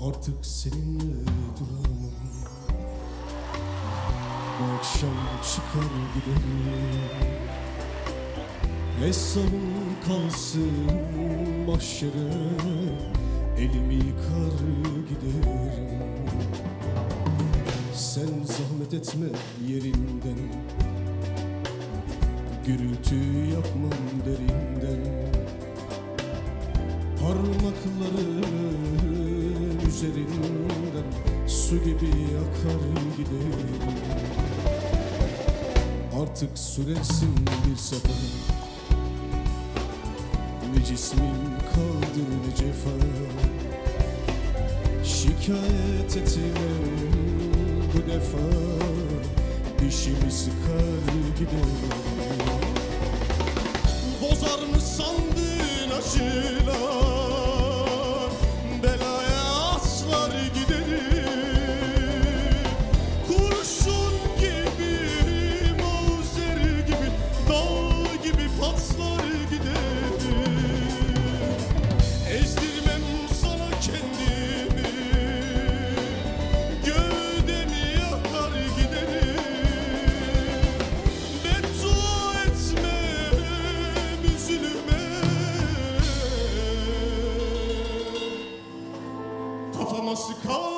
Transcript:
Artık seninle duramam. Bu akşam çıkar giderim. Hesabım kalsın mahşere Elimi yıkar giderim. Sen zahmet etme yerinden Gürültü yapmam derinden. Parmakların üzerinden Su gibi akar giderim. Artık sürersin bir sefer. Ne cismin kaldı ne cefa. Şikayet etmem bu defa. Dişimi sıkar giderim. Bozar mı sandın aşılar Kafama sıkar giderim